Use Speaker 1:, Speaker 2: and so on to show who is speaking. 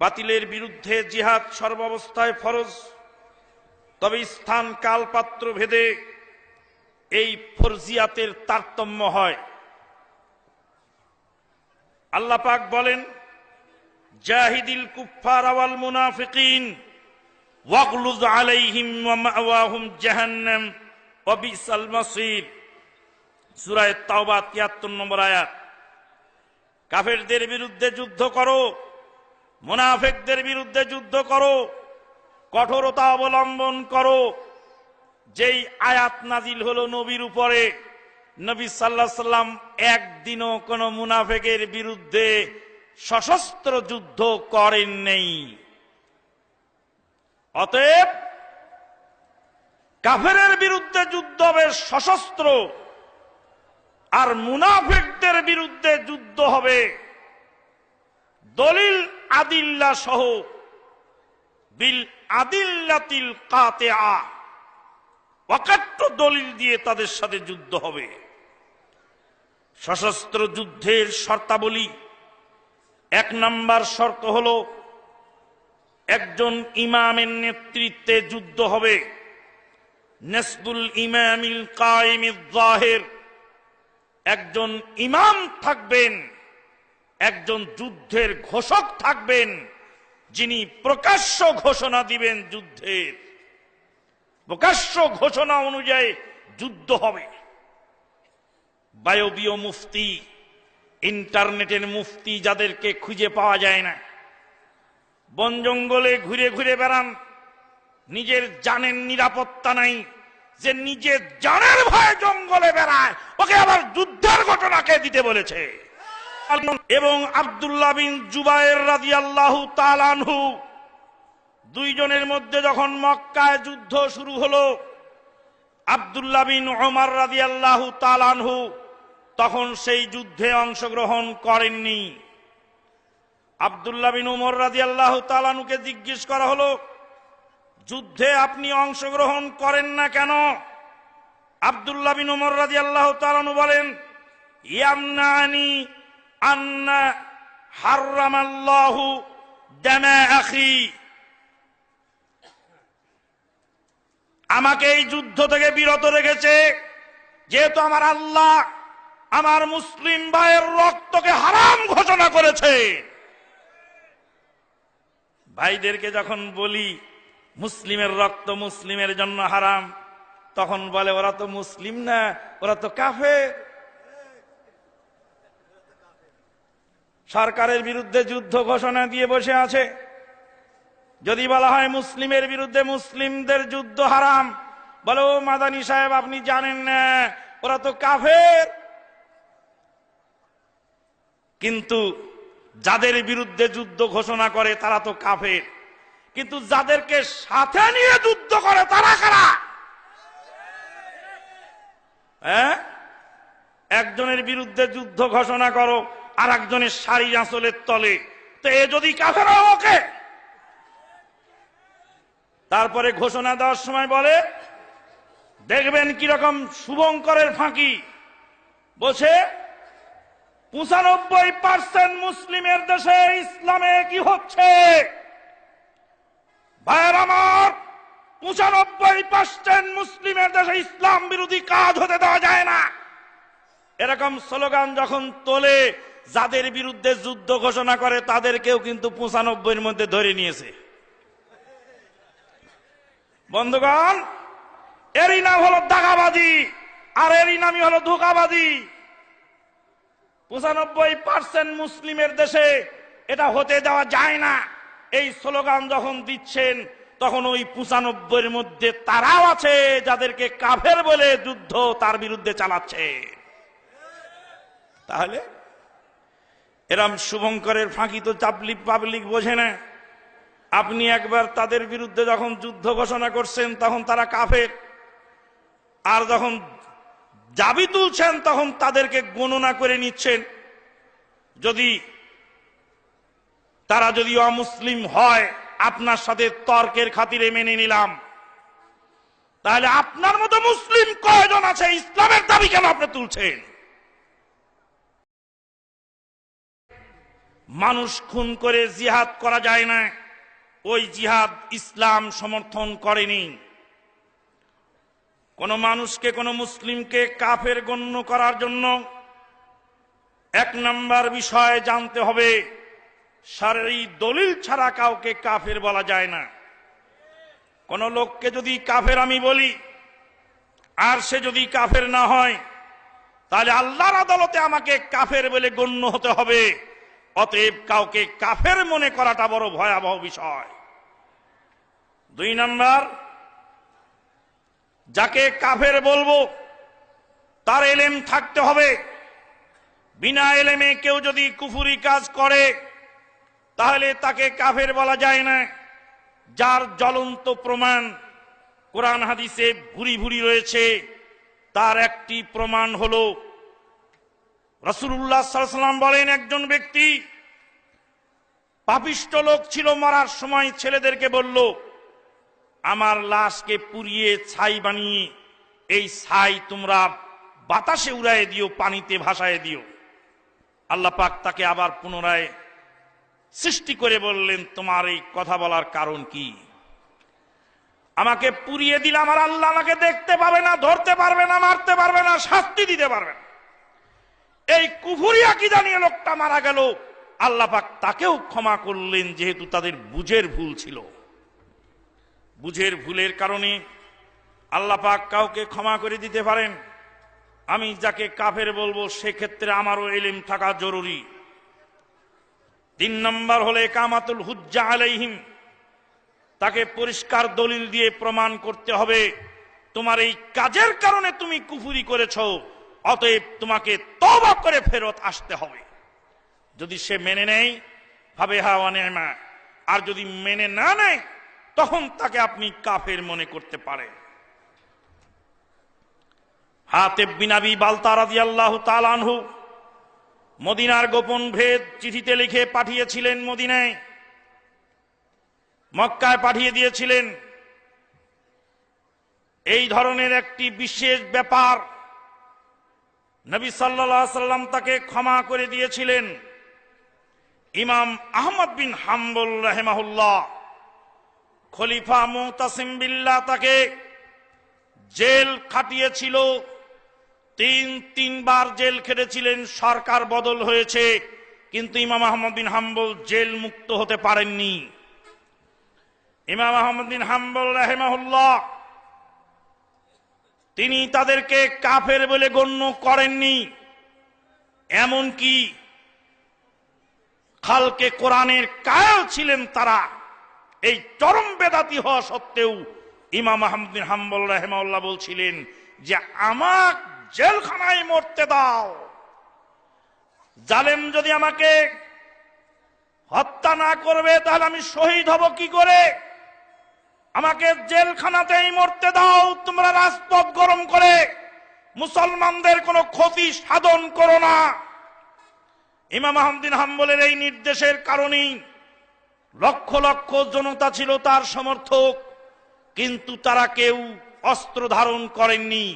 Speaker 1: বাতিলের বিরুদ্ধে জিহাদ সর্বাবস্থায় ফরজ। তবে স্থান কাল পাত্র ভেদে এই ফরজিয়াতের তারতম্য হয়। আল্লাহ পাক বলেন, জাহিদিল কুফার আওয়াল মুনাফিকিন ওয়াগলুজ আলাইহিম ওয়া মাওয়াহুম জাহান্নাম, ওয়া বিসাল মাসির। সূরা তাওবা 73 নম্বর আয়াত। কাফেরদের বিরুদ্ধে যুদ্ধ করো। মুনাফিকদের বিরুদ্ধে যুদ্ধ করো, কঠোরতা অবলম্বন করো। যেই আয়াত নাজিল হলো নবীর উপরে, নবী সাল্লাহ সাল্লাম একদিনও কোন মুনাফেকের বিরুদ্ধে সশস্ত্র যুদ্ধ করেন নেই। অতএব কাফেরের বিরুদ্ধে যুদ্ধ হবে সশস্ত্র, আর মুনাফেকদের বিরুদ্ধে যুদ্ধ হবে। দলিল আদিল্লা সহ বিল আদিল্লাতিল কাতে আ অকাট্য দলিল দিয়ে তাদের সাথে যুদ্ধ হবে। সশস্ত্র যুদ্ধের শর্তাবলী। এক নাম্বার শর্ত হল, একজন ইমামের নেতৃত্বে যুদ্ধ হবে। নেসবুল ইমামিল কায়েমিল জাহের। একজন ইমাম থাকবেন। একজন যুদ্ধের ঘোষক থাকবেন, যিনি প্রকাশ্য ঘোষণা দিবেন যুদ্ধের। প্রকাশ্য ঘোষণা অনুযায়ী যুদ্ধ হবে। বায়বীয় মুফতি, ইন্টারনেটের মুফতি যাদেরকে খুঁজে পাওয়া যায় না, বন জঙ্গলে ঘুরে ঘুরে বেড়ান, নিজের জানের নিরাপত্তা নাই, যে নিজের জানের ভয়ে জঙ্গলে বেড়ায়, ওকে আবার যুদ্ধের ঘটনাকে দিতে বলেছে। এবং আবদুল্লাহ বিন জুবায়ের রাজি আল্লাহ তালানহু দুইজনের মধ্যে যখন মক্কায় যুদ্ধ শুরু হলো, আবদুল্লাহ বিন ওমর রাজি আল্লাহ তালানহু তখন সেই যুদ্ধে অংশগ্রহণ করেননি। আবদুল্লাহ বিন উমর রাজি আল্লাহ তালানুকে জিজ্ঞেস করা হলো, যুদ্ধে আপনি অংশগ্রহণ করেন না কেন? আবদুল্লাহ বিন উমর রাজি আল্লাহ তালানু বলেন ইয়ামনানি আন্না হার্রামাল্লাহু দামা আখি আমাকে এই যুদ্ধ থেকে বিরত রেখেছে, যেহেতু আমার আল্লাহ আমার মুসলিম ভাইয়ের রক্তকে হারাম ঘোষণা করেছে। ভাইদেরকে যখন বলি, মুসলিমের রক্ত মুসলিমের জন্য হারাম, তখন বলে, ওরা তো মুসলিম না, ওরা তো কাফে সরকারের বিরুদ্ধে যুদ্ধ ঘোষণা দিয়ে বসে আছে। যদি বলা হয় মুসলিমের বিরুদ্ধে মুসলিমদের যুদ্ধ হারাম, বলে মাদানী সাহেব, আপনি জানেন না, ওরা তো কাফের। কিন্তু যাদের বিরুদ্ধে যুদ্ধ ঘোষণা করে, তারা তো কাফের। কিন্তু যাদেরকে সাথে নিয়ে যুদ্ধ করে, তারা কারা? হ্যাঁ? একজনের বিরুদ্ধে যুদ্ধ ঘোষণা করো আর একজনের শাড়ি আঁচলের তলে। তো এ যদি কাফের ওকে? তারপরে ঘোষণা দেওয়ার সময় বলে, দেখবেন কীরকম শুভঙ্করের ফাঁকি। বসে পঁচানব্বই পার্সেন্ট মুসলিমের দেশে ইসলামে কি হচ্ছে? ভাইয়ের আমার, পঁচানব্বই পার্সেন্ট মুসলিমের দেশে ইসলাম বিরোধী কাজ হতে দেওয়া যায় না। এরকম স্লোগান যখন তোলে যাদের বিরুদ্ধে যুদ্ধ ঘোষণা করে, তাদেরকেও কিন্তু পঁচানব্বইয়ের মধ্যে ধরে নিয়েছে। বন্ধুগণ, এরই নাম হলো দাগাবাজি, আর এরই নামই হলো ধোকাবাজি। পঁচানব্বই পার্সেন্ট মুসলিমের দেশে এটা হতে দেওয়া যায় না। এই স্লোগান যখন দিচ্ছেন, তখন ওই পঁচানব্বইয়ের মধ্যে তারাও আছে যাদেরকে কাফের বলে যুদ্ধ তার বিরুদ্ধে চালাচ্ছে। তাহলে এরম শুভঙ্করের ফাঁকি তো চাপলিক পাবলিক বোঝে না। আপনি একবার তাদের বিরুদ্ধে যখন যুদ্ধ ঘোষণা করছেন, তখন তারা কাফের। আর যখন দাবি তুলছেন, তখন তাদেরকে গণনা করে নিচ্ছেন। যদি তারা যদি অমুসলিম হয়, আপনার সাথে তর্কের খাতিরে মেনে নিলাম। তাহলে আপনার মতো মুসলিম কয়জন আছে, ইসলামের দাবি কেন আপনি তুলছেন? মানুষ খুন করে জিহাদ করা যায় না। ওই জিহাদ ইসলাম সমর্থন করেনি। কোন মানুষকে, কোন মুসলিমকে কাফের গণ্য করার জন্য এক নম্বর বিষয় জানতে হবে, শারীরিক দলিল ছাড়া কাউকে কাফের বলা যায় না। কোন লোককে যদি কাফের আমি বলি, আর সে যদি কাফের না হয়, তাহলে আল্লাহর আদালতে আমাকে কাফের বলে গণ্য হতে হবে। অতএব কাউকে কাফের মনে করাটা বড় ভয়াবহ বিষয়। দুই নাম্বার, যাকে কাফের বলব, তার এলেম থাকতে হবে। বিনা এলেমে কেউ যদি কুফুরি কাজ করে, তাহলে তাকে কাফের বলা যায় না। যার জ্বলন্ত প্রমাণ কোরআন হাদিসে ভুরি ভুরি রয়েছে, তার একটি প্রমাণ হল রসুল্লাহ সাল্লাম বলেন, একজন ব্যক্তি পাপিষ্ট লোক ছিল, মরার সময় ছেলেদেরকে বলল, আমার লাশকে পুড়িয়ে ছাই বানিয়ে, এই ছাই তোমরা বাতাসে উড়ায় দিও, পানিতে ভাসায় দিও। আল্লাহ পাক তাকে আবার পুনরায় সৃষ্টি করে বললেন, তোমার এই কথা বলার কারণ কি? আমাকে পুড়িয়ে দিলে আমার আল্লাহ আমাকে দেখতে পাবে না, ধরতে পারবে না, মারতে পারবে না, শাস্তি দিতে পারবে না। এই কুফুরিয়া কি জানিয়ে লোকটা মারা গেল। আল্লাহ পাক তাকেও ক্ষমা করলেন, যেহেতু তাদের বুঝের ভুল ছিল। বুঝের ভুলের কারণে আল্লাহ পাক কাউকে ক্ষমা করে দিতে পারেন। আমি যাকে কাফের বলব, সেক্ষেত্রে আমারও এলিম থাকা জরুরি। তিন নম্বর হলে কামাতুল হুজ্জা আলাইহিম। তাকে পরিষ্কার দলিল দিয়ে প্রমাণ করতে হবে, তোমার এই কাজের কারণে তুমি কুফুরি করেছ। অতএব তোমাকে তবা করে ফেরত আসতে হবে। যদি সে মেনে নেয়, ভাবে হাওয়া নেমা আর যদি মেনে না নেয়, তখন তাকে আপনি কাফের মনে করতে পারেন। হাতে বিনাবি বালতা রাজি আল্লাহ তালানহু মদিনার গোপন ভেদ চিঠিতে লিখে পাঠিয়েছিলেন মদিনায়। মক্কায় পাঠিয়ে দিয়েছিলেন। এই ধরনের একটি বিশেষ ব্যাপার নবী সাল্লা সাল্লাম তাকে ক্ষমা করে দিয়েছিলেন। ইমাম আহমদ বিন হাম্বুল রাহেমাহুল্লাহ। খলিফা মোহতাসিম বিল্লাহ তাকে জেল খাটিয়েছিল। তিন, তিনবার জেল খেটেছিলেন, সরকার বদল হয়েছে। কিন্তু ইমাম আহমদ বিন হাম্বল জেল মুক্ত হতে পারেননি। ইমাম আহমদ বিন হাম্বল রাহেমাহুল্লাহ তিনি তাদেরকে কাফের বলে গণ্য করেননি। এমনকি খালকে কোরআনের কায়াল ছিলেন তারা। এই চরম বেদাতি হওয়া সত্ত্বেও ইমাম আহমদ বিন হাম্বল রাহেমাউল্লাহ বলছিলেন যে, আমাক জেলখানায় মরতে দাও। জালেম যদি আমাকে হত্যা না করবে, তাহলে আমি শহীদ হব কি করে? আমাকে জেলখানাতেই মরতে দাও, তোমরা রাজপথ গরম করে। মুসলমানদের কোনো ক্ষতি সাধন করো না। ইমাম আহমদিন হাম্বলের এই নির্দেশের কারণেই লক্ষ লক্ষ জনতা ছিল তার সমর্থক, কিন্তু তারা কেউ অস্ত্র ধারণ করেননি।